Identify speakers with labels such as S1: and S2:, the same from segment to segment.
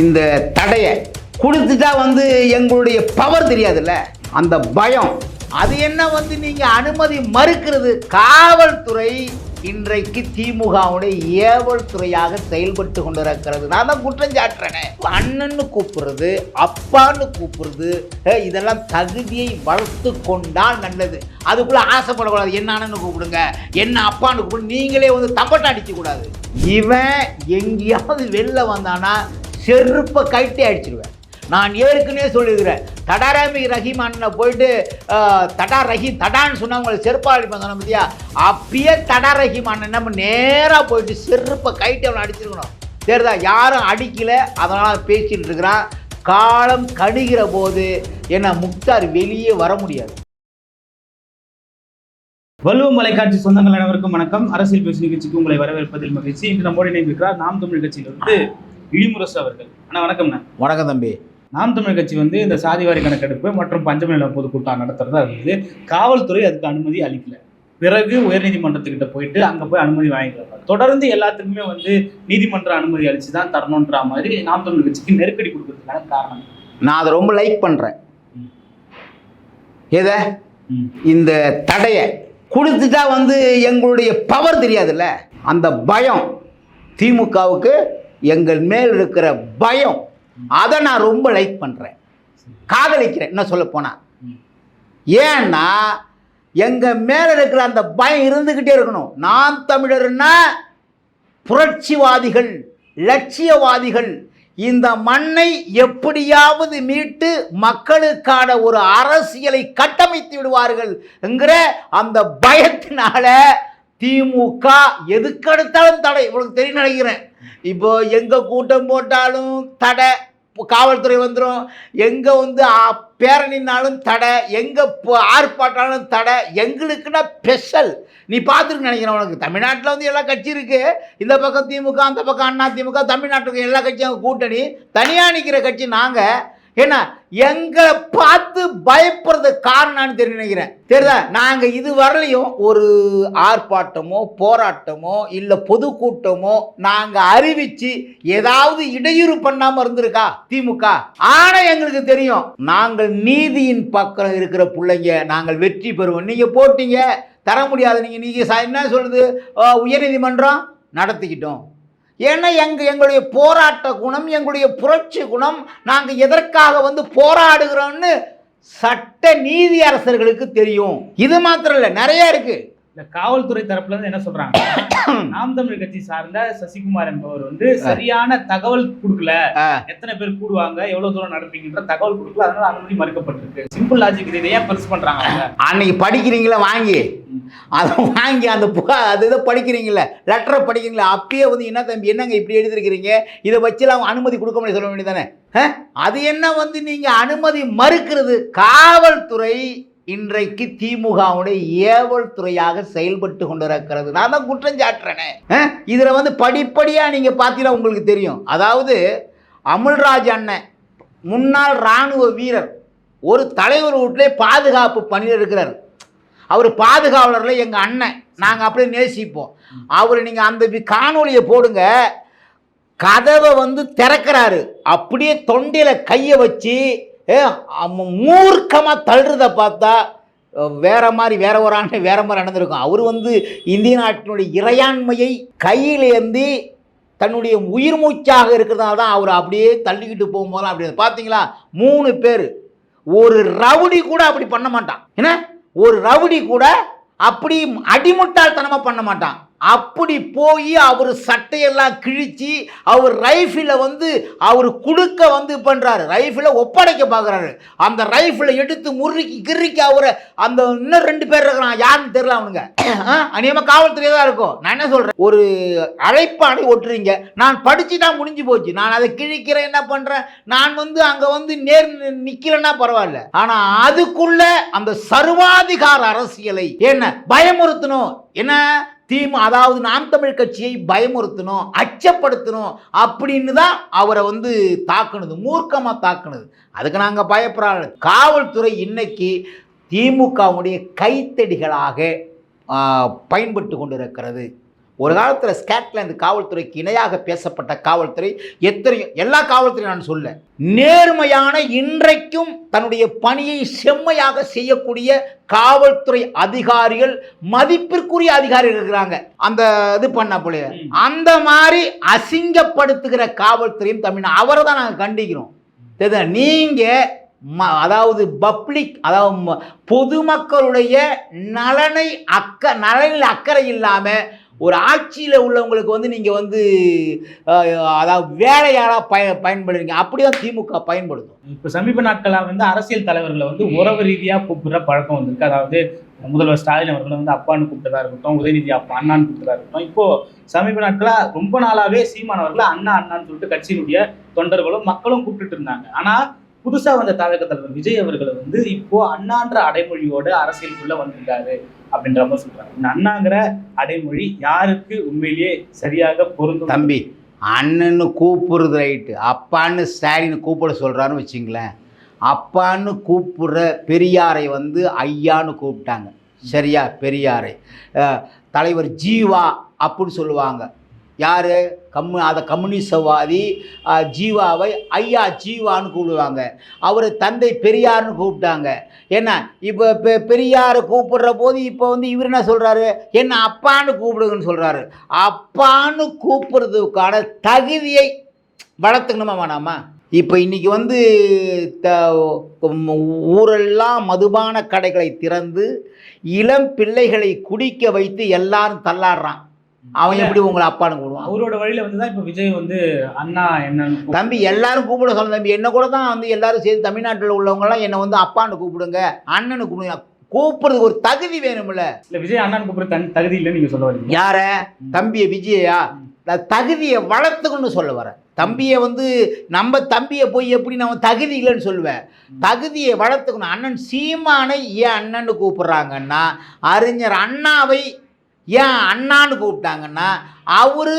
S1: இந்த தடையை கொடுத்துட்டா வந்து எங்களுடைய பவர் தெரியாதுல்ல? அந்த பயம். அது என்ன வந்து நீங்கள் அனுமதி மறுக்கிறது? காவல்துறை இன்றைக்கு திமுகவுடைய ஏவல் துறையாக செயல்பட்டு கொண்டிருக்கிறது. நான் தான் குற்றம் சாட்டுறேனே. அண்ணன்னு கூப்பிடுறது அப்பான்னு கூப்பிடுறது இதெல்லாம் தகுதியை வளர்த்து கொண்டால் நல்லது. அதுக்குள்ள ஆசைப்படக்கூடாது. என்ன அண்ணன்னு கூப்பிடுங்க என்ன அப்பான்னு கூப்பிடு. நீங்களே வந்து தம்பட்டம் அடிக்கக்கூடாது இவன் எங்கேயாவது வெளில வந்தானா செருப்பை கைட்டே அடிச்சிருவேன். நான் ஏற்கனவே சொல்லியிருக்கிறேன். தடாராமி ரஹீம் அண்ணனை போயிட்டு தடா ரஹீம் தடான்னு சொன்னவங்களை செருப்பாக அடிப்பேன் சொன்ன பார்த்தியா அப்பயே தடா ரஹீம் அண்ணன் நம்ம நேராக போயிட்டு செருப்பை கைட்டு அவனை அடிச்சிருக்கணும். சரிதா யாரும் அடிக்கல அதனால் பேசிட்டு இருக்கிறான். காலம் கணிகிற போது என்ன முக்தார் வெளியே வர முடியாது.
S2: வலுவம் மலைக்காட்சி சொந்தங்கள் அனைவருக்கும் வணக்கம். அரசியல் பேச்சு நிகழ்ச்சிக்கு உங்களை வரவேற்பதில் மகிழ்ச்சி. இன்று நம்மோடு இணைந்திருக்கிறார் நாம் தமிழ் கட்சியிலிருந்து இடிமுரசு அவர்கள். அண்ணா வணக்கம்ண்ணா.
S1: வணக்கம் தம்பி.
S2: நாம் தமிழ் கட்சி வந்து இந்த சாதிவாரி கணக்கெடுப்பு மற்றும் பஞ்சம நில பொதுக்கூட்டம் நடத்துறதா இருந்தது. காவல்துறை அதுக்கு அனுமதி அளிக்கல. பிறகு உயர்நீதிமன்றத்துக்கிட்ட போயிட்டு அங்க போய் அனுமதி வாங்கிக்கிறாங்க தொடர்ந்து எல்லாத்துக்குமே வந்து நீதிமன்ற அனுமதி அளிச்சு தான் தரணுன்ற மாதிரி நாம் தமிழ் கட்சிக்கு நெருக்கடி கொடுக்கறதுக்கான காரணம்.
S1: நான் அதை ரொம்ப லைக் பண்ணுறேன் எதை. இந்த தடையை கொடுத்துட்டா வந்து எங்களுடைய பவர் தெரியாதுல்ல? அந்த பயம் திமுகவுக்கு எங்கள் மேல் இருக்கிற பயம் அதை நான் ரொம்ப லைக் பண்ணுறேன் காதலிக்கிறேன் என்ன சொல்ல
S2: போனால்
S1: ஏன்னா எங்கள் மேலே இருக்கிற அந்த பயம் இருந்துக்கிட்டே இருக்கணும். நான் தமிழர்னா புரட்சிவாதிகள் லட்சியவாதிகள் இந்த மண்ணை எப்படியாவது மீட்டு மக்களுக்கான ஒரு அரசியலை கட்டமைத்து விடுவார்கள் என்கிற அந்த பயத்தினால திமுக எதுக்கெடுத்தாலும் தடை. உங்களுக்கு தெரியும் நினைக்கிறேன். இப்போ எங்கே கூட்டம் போட்டாலும் தடை இப்போ காவல்துறை வந்துடும் எங்கே வந்து பேரணினாலும் தடை எங்கே ஆர்ப்பாட்டாலும் தடை எங்களுக்குன்னா ஸ்பெஷல் நீ பார்த்துருக்கு நினைக்கிறேன் உனக்கு. தமிழ்நாட்டில் வந்து எல்லா கட்சி இருக்குது இந்த பக்கம் திமுக அந்த பக்கம் அண்ணா திமுக தமிழ்நாட்டுக்கு எல்லா கட்சியும் கூட்டணி. தனியாக நிற்கிற கட்சி நாங்கள் ஏன்னா எங்களை பார்த்து பயப்படுறது காரணம்னு தெரியும் நினைக்கிறேன். தெரியுதா? நாங்கள் இது வரலையும் ஒரு ஆர்ப்பாட்டமோ போராட்டமோ இல்லை பொதுக்கூட்டமோ நாங்கள் அறிவிச்சு ஏதாவது இடையூறு பண்ணாமல் இருந்திருக்கா திமுக? ஆனால் எங்களுக்கு தெரியும் நாங்கள் நீதியின் பக்கம் இருக்கிற பிள்ளைங்க நாங்கள் வெற்றி பெறுவோம். நீங்கள் போட்டீங்க தர முடியாது. நீங்கள் நீங்கள் என்ன சொல்லுது உயர்நீதிமன்றம் நடத்திக்கிட்டோம். ஏன்னா எங்கள் எங்களுடைய போராட்ட குணம் எங்களுடைய புரட்சி குணம் நாங்கள் எதற்காக வந்து போராடுகிறோம்னு சட்ட நீதி அரசர்களுக்கு தெரியும். இது மாத்திரம் இல்லை நிறைய இருக்குது
S2: இந்த காவல்துறை தரப்புல இருந்து என்ன சொல்றாங்க நாம் தமிழ் கட்சி சார்ந்த சசிகுமார் என்பவர் வந்து சரியான தகவல் கொடுக்கல. எத்தனை பேர் கூடுவாங்க எவ்வளவு தூரம் நடப்பீங்கன்ற தகவல் கொடுக்கல அதனால அனுமதி மறுக்கப்பட்டிருக்கு. சிம்பிள் லாஜிக் இதை ஏன் பெருசு பண்றாங்க?
S1: அன்னைக்கு படிக்கிறீங்களா வாங்கி? அதை வாங்கி அந்த அது இதை படிக்கிறீங்களா லெட்டரை படிக்கிறீங்களா அப்பயே வந்து என்ன தம்பி என்னங்க இப்படி எழுதிருக்கிறீங்க இதை வச்சுலாம் அனுமதி கொடுக்க முடியாது சொல்ல வேண்டியதானே அது என்ன வந்து நீங்கள் அனுமதி மறுக்கிறது? காவல்துறை இன்றைக்கு திமுகவுடைய ஏவல் துறையாக செயல்பட்டு கொண்டிருக்கிறது. நான் தான் குற்றம் சாட்டுறேனே. இதில் வந்து படிப்படியாக நீங்கள் பார்த்தீங்கன்னா உங்களுக்கு தெரியும். அதாவது அமுல்ராஜ் அண்ணன் முன்னாள் இராணுவ வீரர் ஒரு தலைவர் வீட்டிலே பாதுகாப்பு பணியில் இருக்கிறார். அவர் பாதுகாவலரில் எங்கள் அண்ணன். நாங்கள் அப்படியே நேசிப்போம். அவர் நீங்கள் அந்த காணொலியை காணொளியை போடுங்க. கதவை வந்து திறக்கிறாரு. அப்படியே தொண்டையில் கையை வச்சு மூர்க்கமாக தள்ளுறதை பார்த்தா வேற மாதிரி வேற ஒரு ஆண்டு வேற மாதிரி நடந்திருக்கும். அவர் வந்து இந்திய நாட்டினுடைய இறையாண்மையை கையில் ஏந்தி தன்னுடைய உயிர் மூச்சாக இருக்கிறதுனால தான் அவர் அப்படியே தள்ளிக்கிட்டு போகும்போதெல்லாம் அப்படி பார்த்தீங்களா மூணு பேர். ஒரு ரவுடி கூட அப்படி பண்ண மாட்டான். என்ன? ஒரு ரவுடி கூட அப்படி அடிமுட்டாள்தனமாக பண்ண மாட்டான். அப்படி போய் அவர் சட்டையெல்லாம் கிழிச்சு அவர் ரைஃபிளை வந்து அவர் குடுக்க வந்து பண்ணுறாரு ரைஃபிளை ஒப்படைக்க பார்க்குறாரு. அந்த ரைஃபிளை எடுத்து முறுக்கி கிறுக்கி அவரை அந்த இன்னும் ரெண்டு பேர் இருக்கிறான் யாருன்னு தெரியல அவனுங்க. அநியமாக காவல்துறை தான் இருக்கும். நான் என்ன சொல்கிறேன் ஒரு அழைப்பாடை ஒட்டுறீங்க. நான் படித்து தான் முடிஞ்சு போச்சு. நான் அதை கிழிக்கிறேன் என்ன பண்ணுறேன் நான் வந்து அங்கே வந்து நேர் நிற்கலன்னா பரவாயில்ல. ஆனால் அதுக்குள்ள அந்த சர்வாதிகார அரசியலை என்ன பயமுறுத்தணும். என்ன? திமு அதாவது நாம் தமிழ் கட்சியை பயமுறுத்தணும் அச்சப்படுத்தணும் அப்படின்னு தான் அவரை வந்து தாக்குனது மூர்க்கமாக தாக்குனது. அதுக்கு நாங்கள் பயப்படாத காவல்துறை இன்னைக்கு திமுகவுடைய கைத்தடிகளாக பயன்பட்டு கொண்டிருக்கிறது. ஒரு காலத்தில் ஸ்காட்லாந்து காவல்துறைக்கு இணையாக பேசப்பட்ட காவல்துறை எத்தனையோ எல்லா காவல்துறையும் நான் சொல்ல நேர்மையான இன்றைக்கும் தன்னுடைய பணியை செம்மையாக செய்யக்கூடிய காவல்துறை அதிகாரிகள் மதிப்பிற்குரிய அதிகாரிகள் இருக்கிறாங்க. அந்த இது பண்ண போல. அந்த மாதிரி அசிங்கப்படுத்துகிற காவல்துறையும் தமிழ் அவரை தான் நாங்கள் கண்டிக்கிறோம். தெரியுதா? நீங்க ம அதாவது பப்ளிக் அதாவது பொதுமக்களுடைய நலனை அக்க நலனில் அக்கறை இல்லாமல் ஒரு ஆட்சியில் உள்ளவங்களுக்கு வந்து நீங்கள் வந்து அதாவது வேலையாளாக பய பயன்படுறீங்க அப்படி தான் திமுக பயன்படுத்தும்.
S2: இப்போ சமீப நாட்களாக வந்து அரசியல் தலைவர்களை வந்து உறவு ரீதியாக கூப்பிடுற பழக்கம் வந்திருக்கு. அதாவது முதல்வர் ஸ்டாலின் அவர்களை வந்து அப்பான்னு கூப்பிட்டதா இருக்கட்டும் உதயநிதி அப்பா அண்ணான்னு கூப்பிட்டதா இருக்கட்டும். இப்போ சமீப நாட்களா ரொம்ப நாளாவே சீமான் அவர்களை அண்ணா அண்ணான்னு சொல்லிட்டு கட்சியினுடைய தொண்டர்களும் மக்களும் கூப்பிட்டுட்டு இருந்தாங்க. ஆனா புதுசாக வந்த தமிழக தலைவர் விஜய் அவர்களை வந்து இப்போ அண்ணான்ற அடைமொழியோட அரசியலுக்குள்ள வந்திருக்காரு அப்படின்ற மாதிரி சொல்றாங்க இந்த அண்ணாங்கிற அடைமொழி யாருக்கு உண்மையிலேயே சரியாக பொருந்தும்?
S1: தம்பி அண்ணன்னு கூப்பிடுறது ரைட்டு அப்பான்னு ஸ்டாலின் கூப்பிட சொல்கிறான்னு வச்சுங்களேன். அப்பான்னு கூப்பிடுற பெரியாரை வந்து ஐயான்னு கூப்பிட்டாங்க. சரியா? பெரியாரை. தலைவர் ஜீவா அப்படின்னு சொல்லுவாங்க. யார்? கம்மு அதை கம்யூனிசவாதி ஜீவாவை ஐயா ஜீவான்னு கூப்பிடுவாங்க. அவர் தந்தை பெரியார்னு கூப்பிட்டாங்க. என்ன? இப்போ பெ பெரியாரை கூப்பிடுற போது இப்போ வந்து இவர் என்ன சொல்கிறாரு என்ன அப்பான்னு கூப்பிடுங்கன்னு சொல்கிறாரு அப்பான்னு கூப்பிடுறதுக்கான தகுதியை வளர்த்துக்கணுமா வேணாமா? இப்போ இன்றைக்கி வந்து த ஊரெல்லாம் மதுபான கடைகளை திறந்து இளம் பிள்ளைகளை குடிக்க வைத்து எல்லாரும் தள்ளாடுறான். அவன் எப்படி உங்களை அப்பான்னு கூப்பிடுவான்
S2: அவரோட வழியில வந்துதான் இப்ப விஜய் வந்து அண்ணா என்னன்னு
S1: தம்பி எல்லாரும் கூப்பிட சொல்ல தம்பி. என்ன கூட தான் வந்து எல்லாரும் சேர்ந்து தமிழ்நாட்டில் உள்ளவங்கலாம் என்னை வந்து அப்பான்னு கூப்பிடுங்க அண்ணனு கூப்பிடுங்க. கூப்பிடுறதுக்கு ஒரு தகுதி வேணும்ல.
S2: இல்ல விஜய் அண்ணன் கூப்பிடுற தகுதி இல்லைன்னு நீங்க சொல்ல வரீங்க.
S1: யார? தம்பியை விஜயா தகுதியை வளர்த்துக்கணும்னு சொல்ல வரேன். தம்பியை வந்து நம்ம தம்பியை போய் எப்படி நம்ம தகுதி இல்லைன்னு சொல்லுவேன். தகுதியை வளர்த்துக்கணும். அண்ணன் சீமானை ஏன் அண்ணன்னு கூப்பிடுறாங்கன்னா அறிஞர் அண்ணாவை ஏன் அண்ணான்னு கூப்பிட்டாங்கன்னா அவர்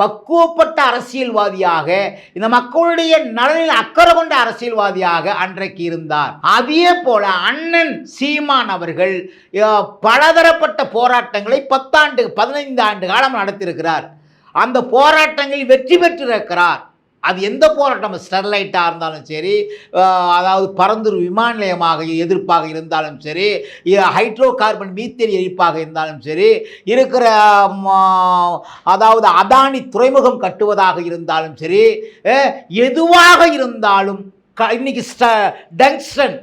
S1: பக்குவப்பட்ட அரசியல்வாதியாக இந்த மக்களுடைய நலனில் அக்கறை கொண்ட அரசியல்வாதியாக அன்றைக்கு இருந்தார். அதே போல அண்ணன் சீமான் அவர்கள் பலதரப்பட்ட போராட்டங்களை பத்தாண்டு பதினைந்து ஆண்டு காலம் நடத்தியிருக்கிறார். அந்த போராட்டங்களில் வெற்றி பெற்றிருக்கிறார். அது எந்த போராட்டம்? ஸ்டெர்லைட்டாக இருந்தாலும் சரி அதாவது பரந்தூர் விமான நிலையமாக எதிர்ப்பாக இருந்தாலும் சரி ஹைட்ரோ கார்பன் மீத்தேன் எரிப்பாக இருந்தாலும் சரி இருக்கிற அதாவது அதானி துறைமுகம் கட்டுவதாக இருந்தாலும் சரி எதுவாக இருந்தாலும் க இன்னைக்கு ஸ்ட டங்ஸ்டன்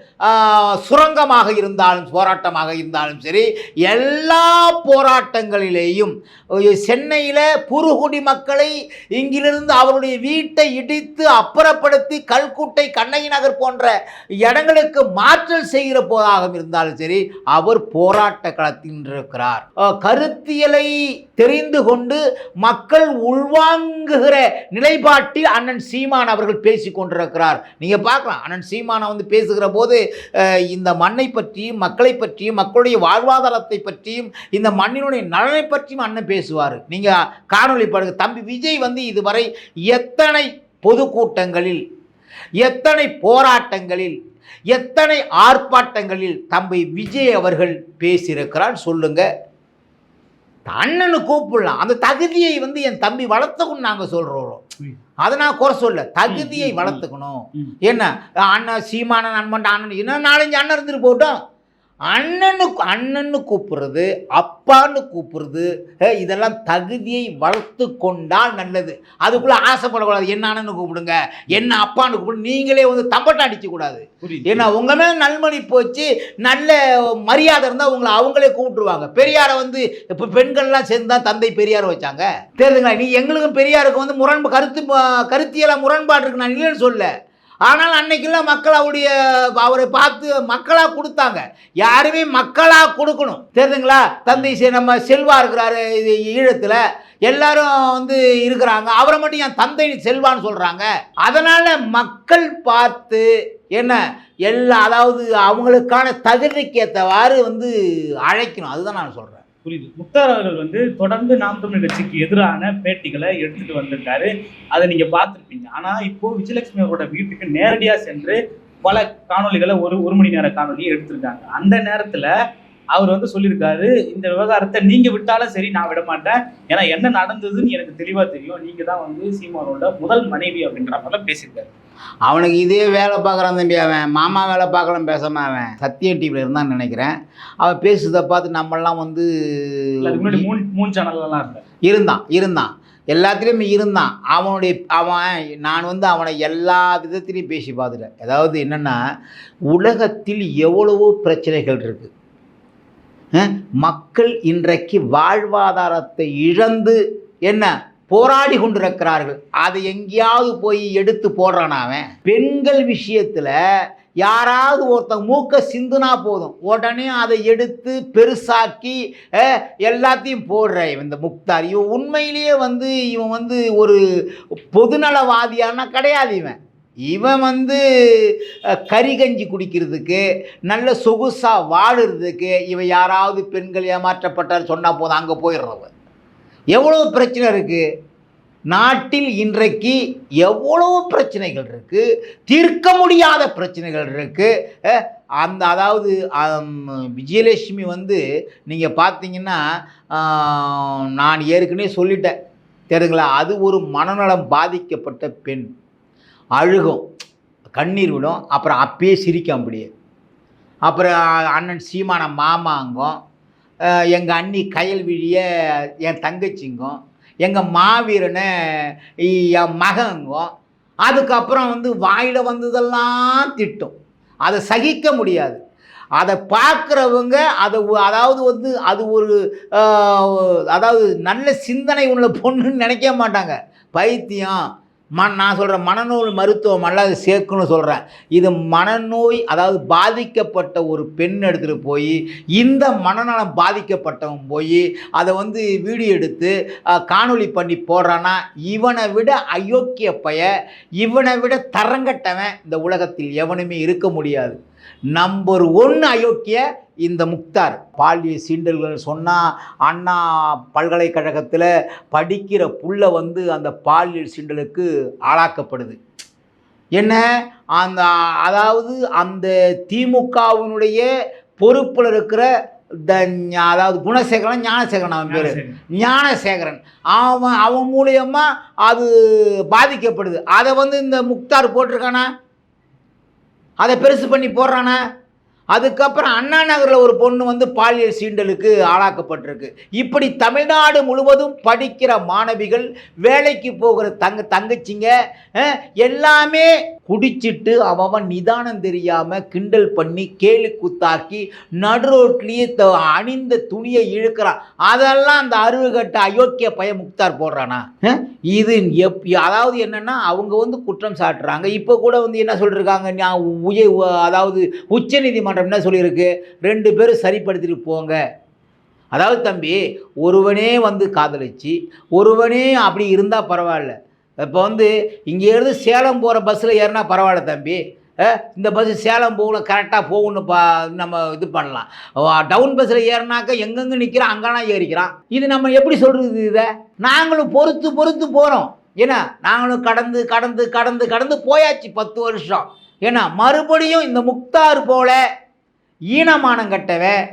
S1: சுரங்கமாக இருந்தாலும் போராட்டமாக இருந்தாலும் சரி எல்லா போராட்டங்களிலேயும் சென்னையில் புறுகுடி மக்களை இங்கிலிருந்து அவருடைய வீட்டை இடித்து அப்புறப்படுத்தி கல்குட்டை கண்ணகி நகர் போன்ற இடங்களுக்கு மாற்றல் செய்கிற போதாக இருந்தாலும் சரி அவர் போராட்ட களத்தின்றிருக்கிறார் கருத்தியலை தெரிந்து கொண்டு மக்கள் உள்வாங்குகிற நிலைப்பாட்டில் அண்ணன் சீமான் அவர்கள் பேசி கொண்டிருக்கிறார். நீங்கள் பார்க்கலாம். அண்ணன் சீமானை வந்து பேசுகிற போது இந்த மண்ணை பற்றியும் மக்களை பற்றியும் மக்களுடைய வாழ்வாதாரத்தை பற்றியும் இந்த மண்ணினுடைய நலனை பற்றியும் அண்ணன் பேசுவார். நீங்கள் காணொளி பாருங்க. தம்பி விஜய் வந்து இதுவரை எத்தனை பொதுக்கூட்டங்களில் எத்தனை போராட்டங்களில் எத்தனை ஆர்ப்பாட்டங்களில் தம்பி விஜய் அவர்கள் பேசியிருக்கிறார் சொல்லுங்கள் அண்ணனு கூப்பிடலாம் அந்த தகுதியை வந்து என் தம்பி வளர்த்துக்கணும் நாங்கள் சொல்கிறோம். அதை நான் குறை சொல்ல தகுதியை. வளர்த்துக்கணும். என்ன அண்ணன் சீமான நண்பன் அண்ணன் இன்னும் நாலஞ்சு அண்ணன் இருந்துட்டு போகட்டும் அண்ணனு அண்ணன்னு கூப்பிடுறது அப்பான்னு கூப்பிடுறது இதெல்லாம் தகுதியை வளர்த்து கொண்டால் நல்லது. அதுக்குள்ளே ஆசைப்படக்கூடாது. என்ன அண்ணன்னு கூப்பிடுங்க? என்ன அப்பான்னு கூப்பிடு. நீங்களே வந்து தம்பட்டம் அடிக்கக்கூடாது
S2: புரியுது
S1: ஏன்னா உங்க மேல நல்மணி போச்சு நல்ல மரியாதை இருந்தால் உங்களை அவங்களே கூப்பிட்டுருவாங்க. பெரியாரை வந்து இப்போ பெண்கள்லாம் சேர்ந்து தான் தந்தை பெரியார் வச்சாங்க. தெரியுதுங்களா? நீ எங்களுக்கும் பெரியாருக்கு வந்து முரண்பு கருத்து கருத்தியெல்லாம் முரண்பாடு இருக்கு நான் இல்லைன்னு சொல்ல ஆனால் அன்னைக்கெல்லாம் மக்கள் அவருடைய அவரை பார்த்து மக்களாக கொடுத்தாங்க. யாருமே மக்களாக கொடுக்கணும். தெரியுதுங்களா? தந்தை செ- நம்ம செல்வா இருக்கிறாரு இது ஈழத்தில். எல்லாரும் வந்து இருக்கிறாங்க. அவரை மட்டும் என் தந்தை செல்வான்னு சொல்கிறாங்க அதனால் மக்கள் பார்த்து என்ன எல்லா அதாவது அவங்களுக்கான தகுதிக்கு ஏற்றவாறு வந்து அழைக்கணும். அதுதான் நான் சொல்கிறேன்
S2: புரியுது. முக்தார் அவர்கள் வந்து தொடர்ந்து நாம் தமிழ் கட்சிக்கு எதிரான பேட்டிகளை எடுத்துட்டு வந்திருக்காரு. அதை நீங்க பார்த்துருப்பீங்க. ஆனா இப்போ விஜயலட்சுமி அவரோட வீட்டுக்கு நேரடியா சென்று பல காணொளிகளை ஒரு ஒரு மணி நேர காணொலியை எடுத்திருக்காங்க. அந்த நேரத்துல அவர் வந்து சொல்லியிருக்காரு இந்த விவகாரத்தை நீங்க விட்டாலும் சரி நான் விட மாட்டேன். ஏன்னா என்ன நடந்ததுன்னு எனக்கு தெளிவா தெரியும். நீங்க தான் வந்து சீமானோட முதல் மனைவி அப்படின்ற மாதிரிலாம் பேசியிருக்காரு.
S1: அவனுக்கு இதே வேலை பார்க்குறான் தம்பி அவன். மாமா வேலை பார்க்கலாம் பேசாம அவன். சத்தியம் டிவியில் இருந்தான்னு நினைக்கிறேன். அவன் பேசுறதை பார்த்து நம்மெல்லாம் வந்து
S2: முன்னாடி மூணு மூணு சேனல்லாம்
S1: இருந்தான் இருந்தான். எல்லாத்துலேயுமே இருந்தான். அவனுடைய அவன் நான் வந்து அவனை எல்லா விதத்திலையும் பேசி பார்த்துட்டேன். அதாவது என்னென்னா உலகத்தில் எவ்வளவோ பிரச்சனைகள் இருக்குது மக்கள் இன்றைக்கு வாழ்வாதாரத்தை இழந்து என்ன? போராடி கொண்டிருக்கிறார்கள். அதை எங்கேயாவது போய் எடுத்து போடுறான் அவன். பெண்கள் விஷயத்தில் யாராவது ஒருத்தன் மூக்க சிந்துனா போதும். உடனே அதை எடுத்து பெருசாக்கி எல்லாத்தையும் போடுற இவன் இந்த முக்தார். இவன் உண்மையிலேயே வந்து இவன் வந்து ஒரு பொதுநலவாதியான கிடையாது இவன். இவன் வந்து கறிகஞ்சி குடிக்கிறதுக்கு நல்ல சொகுசாக வாழுறதுக்கு இவன் யாராவது பெண்கள் ஏமாற்றப்பட்டார் சொன்னால் போதும் அங்கே போயிடுறவன் எவ்வளோ பிரச்சனை இருக்குது நாட்டில் இன்றைக்கு எவ்வளோ பிரச்சனைகள் இருக்குது தீர்க்க முடியாத பிரச்சனைகள் இருக்குது அந்த அதாவது விஜயலட்சுமி வந்து நீங்கள் பார்த்தீங்கன்னா நான் ஏற்கனவே சொல்லிட்டேன் தெரியுங்களா அது ஒரு மனநலம் பாதிக்கப்பட்ட பெண். அழுகும். கண்ணீர் விடும். அப்புறம் அப்பயே சிரிக்கும் அப்படியே அப்புறம் அண்ணன் சீமான மாமாங்கும். எங்கள் அண்ணி கயல்விழிய என் தங்கச்சிங்கும். எங்கள் மாவீரனை என் மகங்கும். அதுக்கப்புறம் வந்து வாயில் வந்ததெல்லாம் திட்டும். அதை சகிக்க முடியாது. அதை பார்க்குறவங்க அதை அதாவது வந்து அது ஒரு அதாவது நல்ல சிந்தனை உள்ள பொண்ணுன்னு நினைக்க மாட்டாங்க. பைத்தியம் மண் நான் சொல்கிறேன் மனநோய் மருத்துவம் அல்ல அது சேர்க்குன்னு சொல்கிறேன் இது மனநோய் அதாவது பாதிக்கப்பட்ட ஒரு பெண் எடுத்துகிட்டு போய் இந்த மனநலம் பாதிக்கப்பட்டவன் போய் அதை வந்து வீடியோ எடுத்து காணொளி பண்ணி போடுறான்னா இவனை விட அயோக்கிய பய இவனை விட தரங்கட்டவன் இந்த உலகத்தில் எவனுமே இருக்க முடியாது. நம்பர் ஒன்று அயோக்கிய இந்த முக்தார். பாலியல் சீண்டல்கள் சொன்னால் அண்ணா பல்கலைக்கழகத்தில் படிக்கிற புள்ள வந்து அந்த பாலியல் சீண்டலுக்கு ஆளாக்கப்படுது. என்ன? அந்த அதாவது அந்த திமுகவினுடைய பொறுப்பில் இருக்கிற த அதாவது குணசேகரன் ஞானசேகரன் அவன் பேர். ஞானசேகரன். அவன் அவன் மூலியமா அது பாதிக்கப்படுது. அதை வந்து இந்த முக்தார் போட்டிருக்கானா? அதை பெருசு பண்ணி போடுறானா. அதுக்கப்புறம் அண்ணா நகரில் ஒரு பொண்ணு வந்து பாலியல் சீண்டலுக்கு ஆளாக்கப்பட்டிருக்கு. இப்படி தமிழ்நாடு முழுவதும் படிக்கிற மாணவிகள் வேலைக்கு போகிற தங்க தங்கச்சிங்க எல்லாமே குடிச்சிட்டு அவன் நிதானம் தெரியாமல் கிண்டல் பண்ணி கேலி குத்தாக்கி நடுரோட்லேயே த அணிந்த துணியை இழுக்கிறான். அதெல்லாம் அந்த அருவுகட்ட அயோக்கிய பய முக்தார் போடுறானா? இது எப் அதாவது என்னன்னா அவங்க வந்து குற்றம் சாட்டுறாங்க. இப்போ கூட வந்து என்ன சொல்லியிருக்காங்க நான் உய அதாவது உச்சநீதிமன்றம் என்ன சொல்லியிருக்கு? ரெண்டு பேரும் சரிப்படுத்திட்டு போங்க. அதாவது தம்பி ஒருவனே வந்து காதலிச்சு ஒருவனே அப்படி இருந்தால் பரவாயில்ல. இப்போ வந்து இங்கே இருந்து சேலம் போகிற பஸ்ஸில் ஏறினா பரவாயில்ல தம்பி. இந்த பஸ்ஸு சேலம் போகணும் கரெக்டாக போகணும் பா நம்ம இது பண்ணலாம். டவுன் பஸ்ஸில் ஏறினாக்க எங்கெங்கே நிற்கிறான் அங்கேனா ஏறிக்கிறான். இது நம்ம எப்படி சொல்கிறது இதை? நாங்களும் பொறுத்து பொறுத்து போகிறோம் ஏன்னா நாங்களும் கடந்து கடந்து கடந்து கடந்து போயாச்சு பத்து வருஷம். ஏன்னா மறுபடியும் இந்த முக்தார் போல ஈனமானம் கட்டவன்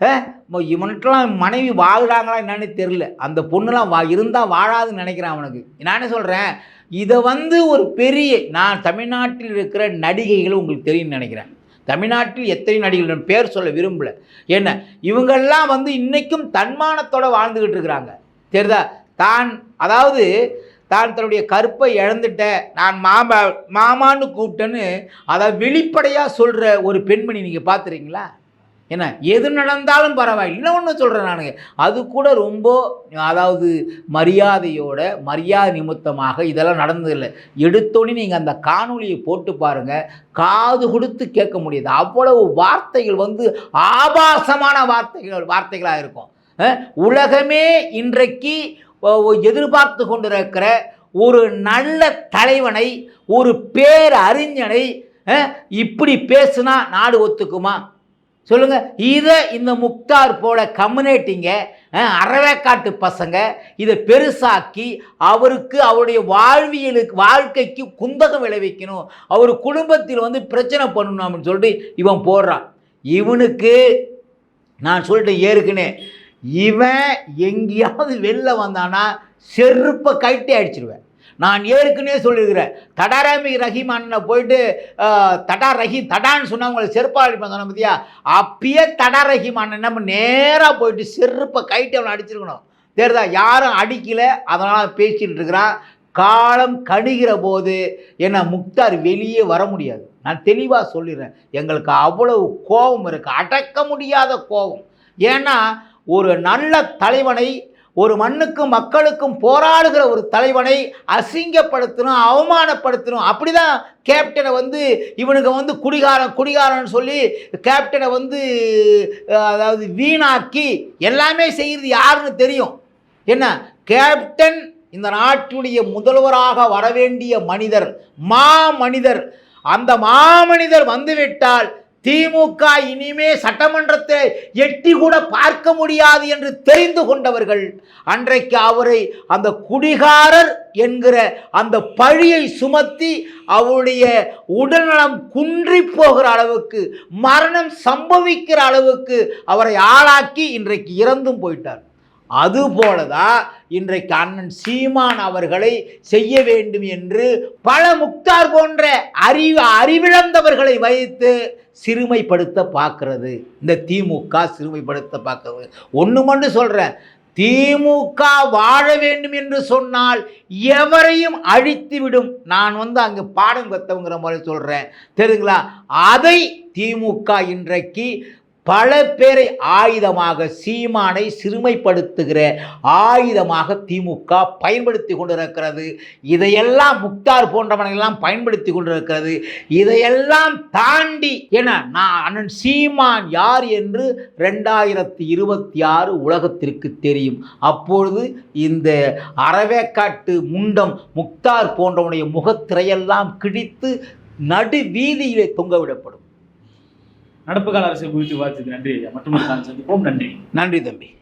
S1: அஹ், இவனுக்கெல்லாம் மனைவி வாழ்கிறாங்களா என்னன்னு தெரில அந்த பொண்ணுலாம் வா இருந்தால் வாழாதுன்னு நினைக்கிறேன் அவனுக்கு. நான் என்ன சொல்கிறேன் இதை வந்து ஒரு பெரிய நான் தமிழ்நாட்டில் இருக்கிற நடிகைகள் உங்களுக்கு தெரியும்னு நினைக்கிறேன். தமிழ்நாட்டில் எத்தனை நடிகைகள் பேர் சொல்ல விரும்பல. என்ன? இவங்கெல்லாம் வந்து இன்றைக்கும் தன்மானத்தோடு வாழ்ந்துக்கிட்டு இருக்கிறாங்க. தெரியுதா? தான் அதாவது தான் தன்னுடைய கருப்பை இழந்துட்டேன் நான் மாமா மாமான்னு கூப்பிட்டேன்னு அதை வெளிப்படையாக சொல்கிற ஒரு பெண்மணி நீங்கள் பார்த்துறீங்களா என்ன எது நடந்தாலும் பரவாயில்லை. இன்னொன்று சொல்கிறேன் நானுங்க. அது கூட ரொம்ப அதாவது மரியாதையோட மரியாதை நிமித்தமாக இதெல்லாம் நடந்ததில்லை. எடுத்தோடனே நீங்கள் அந்த காணொலியை போட்டு பாருங்கள் காது கொடுத்து கேட்க முடியாது. அவ்வளவு வார்த்தைகள் வந்து ஆபாசமான வார்த்தைகள் வார்த்தைகளாக இருக்கும். உலகமே இன்றைக்கு எதிர்பார்த்து கொண்டிருக்கிற ஒரு நல்ல தலைவனை ஒரு பேரறிஞனை இப்படி பேசுனா நாடு ஒத்துக்குமா? சொல்லுங்கள் இதை இந்த முக்தார் போல கம்யூனேட்டிங்க அறவேக்காட்டு பசங்க இதை பெருசாக்கி அவருக்கு அவருடைய வாழ்வியலுக்கு வாழ்க்கைக்கு குந்தகம் விளைவிக்கணும். அவர் குடும்பத்தில் வந்து பிரச்சனை பண்ணணும் அப்படின்னு சொல்லிட்டு இவன் போடுறான். இவனுக்கு நான் சொல்லிட்டேன் ஏற்கனவே இவன் எங்கேயாவது வெளில வந்தானா செருப்பை கட்டி அடிச்சிருவேன். நான் ஏற்கனவே சொல்லியிருக்கிறேன். தடாரமி ரஹீம் அண்ணனை போயிட்டு தடா ரஹீம் தடான்னு சொன்னவங்களை செருப்பா அடிப்பேன் சொன்ன பத்தியா? அப்பயே தடா ரஹீம் அண்ணன் நம்ம நேராக போயிட்டு செருப்பை கைட்டு அவனை அடிச்சிருக்கணும். தெரியுதா? யாரும் அடிக்கலை அதனால் பேசிகிட்டு இருக்கிறான் காலம் கணுகிற போது என்னை முக்தார் வெளியே வர முடியாது. நான் தெளிவாக சொல்லிடுறேன். எங்களுக்கு அவ்வளவு கோபம் இருக்குது அடக்க முடியாத கோபம். ஏன்னா ஒரு நல்ல தலைவனை ஒரு மண்ணுக்கும் மக்களுக்கும் போராடுகிற ஒரு தலைவனை அசிங்கப்படுத்தணும் அவமானப்படுத்தணும். அப்படிதான் கேப்டனை வந்து இவனுக்கு வந்து குடிகாரன் குடிகாரன் சொல்லி கேப்டனை வந்து அதாவது வீணாக்கி எல்லாமே செய்கிறது யாருன்னு தெரியும். என்ன? கேப்டன் இந்த நாட்டுடைய முதல்வராக வரவேண்டிய மனிதர் மா மனிதர் அந்த மாமனிதர் வந்துவிட்டால் திமுக இனிமே சட்டமன்றத்தை எட்டி கூட பார்க்க முடியாது என்று தெரிந்து கொண்டவர்கள் அன்றைக்கு அவரை அந்த குடிகாரர் என்கிற அந்த பழியை சுமத்தி அவருடைய உடல்நலம் குன்றி போகிற அளவுக்கு மரணம் சம்பவிக்கிற அளவுக்கு அவரை ஆளாக்கி இன்றைக்கு இறந்தும் போயிட்டார். அதுபோல தான் இன்றைக்கு அண்ணன் சீமான் அவர்களை செய்ய வேண்டும் என்று பல முக்தார் போன்ற அறிவு அறிவிழந்தவர்களை வைத்து சிறுமைப்படுத்த பார்க்கறது. இந்த திமுக சிறுமைப்படுத்த பார்க்கறது. ஒன்று மட்டும் சொல்கிறேன் திமுக வாழ வேண்டும் என்று சொன்னால் எவரையும் அழித்துவிடும். நான் வந்து அங்கே பாடம் கத்தவங்கிற மாதிரி சொல்கிறேன் தெரியுங்களா? அதை திமுக இன்றைக்கு பல பேரை ஆயுதமாக சீமானை சிறுமைப்படுத்துகிற ஆயுதமாக திமுக பயன்படுத்தி கொண்டிருக்கிறது. இதையெல்லாம் முக்தார் போன்றவனையெல்லாம் பயன்படுத்தி கொண்டிருக்கிறது. இதையெல்லாம் தாண்டி என நான் அண்ணன் சீமான் யார் என்று ரெண்டாயிரத்தி இருபத்தி ஆறு உலகத்திற்கு தெரியும். அப்பொழுது இந்த அறவேக்காட்டு முண்டம் முக்தார் போன்றவனுடைய முகத்திரையெல்லாம் கிழித்து நடு வீதியிலே தொங்கவிடப்படும்
S2: நடப்பு கால அரசியல் குறித்து விவாதித்தது நன்றி ஐயா. மற்றும் சந்திப்போம். நன்றி.
S1: நன்றி தம்பி.